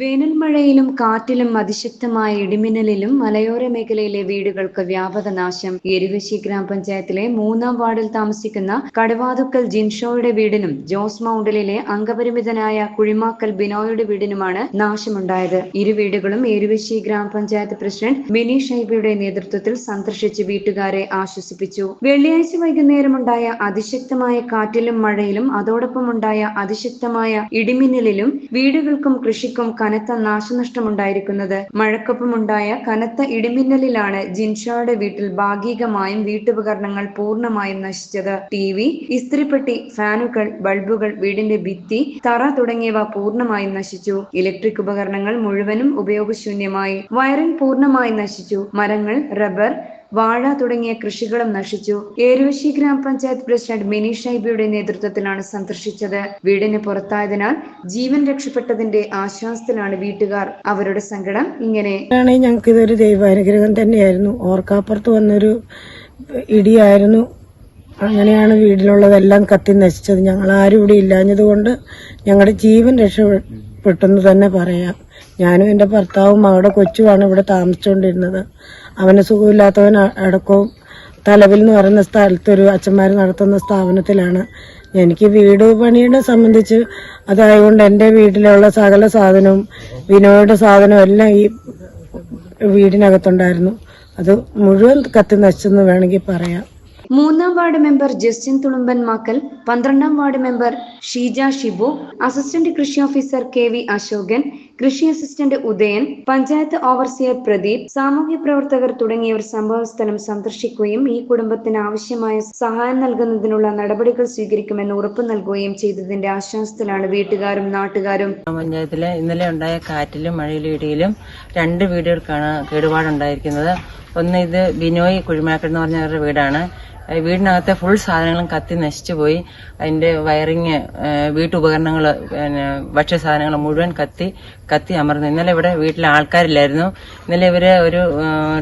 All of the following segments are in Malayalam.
വേനൽ മഴയിലും കാറ്റിലും അതിശക്തമായ ഇടിമിന്നലിലും മലയോര മേഖലയിലെ വീടുകൾക്ക് വ്യാപക നാശം. എരുവശി ഗ്രാമപഞ്ചായത്തിലെ മൂന്നാം വാർഡിൽ താമസിക്കുന്ന കടവാതുക്കൽ ജിൻഷോയുടെ വീടിനും ജോസ് മൗണ്ടിലെ അംഗപരിമിതനായ കുഴിമാക്കൽ ബിനോയുടെ വീടിനുമാണ് നാശമുണ്ടായത്. ഇരു വീടുകളും എരുവശി ഗ്രാമപഞ്ചായത്ത് പ്രസിഡന്റ് മിനി ഷൈബയുടെ നേതൃത്വത്തിൽ സന്ദർശിച്ച് വീട്ടുകാരെ ആശ്വസിപ്പിച്ചു. വെള്ളിയാഴ്ച വൈകുന്നേരമുണ്ടായ അതിശക്തമായ കാറ്റിലും മഴയിലും അതോടൊപ്പം ഉണ്ടായ അതിശക്തമായ ഇടിമിന്നലിലും വീടുകൾക്കും കൃഷിക്കും കനത്ത നാശനഷ്ടമുണ്ടായിരിക്കുന്നത്. മഴക്കൊപ്പമുണ്ടായ കനത്ത ഇടിമിന്നലിലാണ് ജിൻഷായുടെ വീട്ടിൽ ഭാഗികമായും വീട്ടുപകരണങ്ങൾ പൂർണമായും നശിച്ചത്. ടി വി ഇസ്ത്രിപ്പെട്ടി ഫാനുകൾ ബൾബുകൾ വീടിന്റെ ഭിത്തി തറ തുടങ്ങിയവ പൂർണമായും നശിച്ചു. ഇലക്ട്രിക് ഉപകരണങ്ങൾ മുഴുവനും ഉപയോഗശൂന്യമായി. വയറിംഗ് പൂർണമായി നശിച്ചു. മരങ്ങൾ റബ്ബർ വാഴ തുടങ്ങിയ കൃഷികളും നശിച്ചു. ഏരുവശ്ശി ഗ്രാമപഞ്ചായത്ത് പ്രസിഡന്റ് മിനി ഷൈബിയുടെ നേതൃത്വത്തിലാണ് സന്ദർശിച്ചത്. വീടിന് പുറത്തായതിനാൽ ജീവൻ രക്ഷപ്പെട്ടതിന്റെ ആശ്വാസത്തിലാണ് വീട്ടുകാർ അവരുടെ സങ്കടം ഇങ്ങനെ ഞങ്ങൾക്ക് ഇതൊരു ദൈവാനുഗ്രഹം തന്നെയായിരുന്നു. ഓർക്കാപ്പുറത്ത് വന്നൊരു ഇടിയായിരുന്നു. അങ്ങനെയാണ് വീട്ടിലുള്ളതെല്ലാം കത്തി നശിച്ചത്. ഞങ്ങൾ ആരും ഇവിടെ ഇല്ലാഞ്ഞതുകൊണ്ട് ഞങ്ങളുടെ ജീവൻ രക്ഷപ്പെട്ടെന്ന് തന്നെ പറയാം. ഞാനും എന്റെ ഭർത്താവും മകളുടെ കൊച്ചുമാണ് ഇവിടെ താമസിച്ചുകൊണ്ടിരുന്നത്. അവന് സുഖമില്ലാത്തവൻ അടക്കവും തലവിൽ എന്ന് പറയുന്ന സ്ഥലത്തൊരു അച്ഛന്മാർ നടത്തുന്ന സ്ഥാപനത്തിലാണ്. എനിക്ക് വീട് പണിയുടെ സംബന്ധിച്ച് അതായതുകൊണ്ട് എന്റെ വീട്ടിലുള്ള സകല സാധനവും വിനോയുടെ സാധനവും എല്ലാം ഈ വീടിനകത്തുണ്ടായിരുന്നു. അത് മുഴുവൻ കത്തി നശിച്ചെന്ന് വേണമെങ്കിൽ പറയാം. മൂന്നാം ward member Justin Thulumban Makkal പന്ത്രണ്ടാം ward member Sheeja Shibu assistant കൃഷി ഓഫീസർ കെ വി അശോകൻ കൃഷി അസിസ്റ്റന്റ് ഉദയൻ പഞ്ചായത്ത് ഓവർസിയർ പ്രദീപ് സാമൂഹ്യ പ്രവർത്തകർ തുടങ്ങിയവർ സംഭവസ്ഥലം സന്ദർശിക്കുകയും ഈ കുടുംബത്തിന് ആവശ്യമായ സഹായം നൽകുന്നതിനുള്ള നടപടികൾ സ്വീകരിക്കുമെന്ന് ഉറപ്പ് നൽകുകയും ചെയ്തതിന്റെ ആശ്വാസത്തിലാണ് വീട്ടുകാരും നാട്ടുകാരും. പഞ്ചായത്തിലെ ഇന്നലെ ഉണ്ടായ കാറ്റിലും മഴയിലും ഇടിയിലും രണ്ട് വീടുകൾക്കാണ് കേടുപാടുണ്ടായിരിക്കുന്നത്. ഒന്ന് ഇത് ബിനോയ് കുഴിമാക്കൽ എന്ന് പറഞ്ഞവരുടെ വീടാണ്. വീടിനകത്തെ ഫുൾ സാധനങ്ങളും കത്തി നശിച്ചു പോയി. അതിന്റെ വയറിങ് വീട്ടുപകരണങ്ങൾ പിന്നെ ഭക്ഷ്യസാധനങ്ങൾ മുഴുവൻ കത്തി കത്തി അമർന്നു. ഇന്നലെ ഇവിടെ വീട്ടിലെ ആൾക്കാരില്ലായിരുന്നു. ഇന്നലെ ഇവർ ഒരു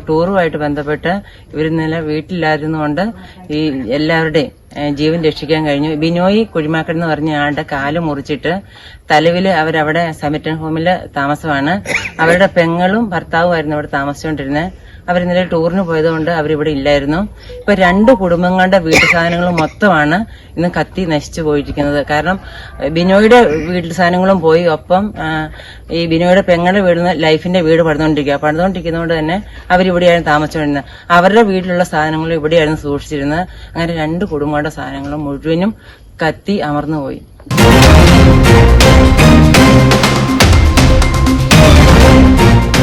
ടൂറുമായിട്ട് ബന്ധപ്പെട്ട് ഇവർ ഇന്നലെ വീട്ടിലില്ലായിരുന്നുകൊണ്ട് ഈ എല്ലാവരുടെയും ജീവൻ രക്ഷിക്കാൻ കഴിഞ്ഞു. ബിനോയ് കുഴിമാക്കൽ എന്ന് പറഞ്ഞ ആളുടെ കാൽ മുറിച്ചിട്ട് തലവിൽ അവരവിടെ സമിറ്റൻ ഹോമിൽ താമസമാണ്. അവരുടെ പെങ്ങളും ഭർത്താവുമായിരുന്നു അവിടെ താമസിച്ചുകൊണ്ടിരുന്നത്. അവർ ഇന്നലെ ടൂറിന് പോയതുകൊണ്ട് അവരിവിടെ ഇല്ലായിരുന്നു. ഇപ്പൊ രണ്ട് കുടുംബങ്ങളുടെ വീട്ടു സാധനങ്ങൾ മൊത്തമാണ് ഇന്ന് കത്തി നശിച്ചു പോയിരിക്കുന്നത്. കാരണം ബിനോയുടെ വീട്ടിൽ സാധനങ്ങളും പോയി. ഒപ്പം ഈ ബിനോയുടെ പെങ്ങളുടെ വീട് ലൈഫിന്റെ വീട് പണിതുകൊണ്ടിരിക്കുക. പണിതുകൊണ്ടിരിക്കുന്നതുകൊണ്ട് തന്നെ അവരിവിടെയാണ് താമസിച്ചുകൊണ്ടിരുന്നത് അവരുടെ വീട്ടിലുള്ള സാധനങ്ങളും ഇവിടെയായിരുന്നു സൂക്ഷിച്ചിരുന്നത്. അങ്ങനെ രണ്ട് കുടുംബങ്ങളുടെ സാധനങ്ങളും മുഴുവനും കത്തി അമർന്നു പോയി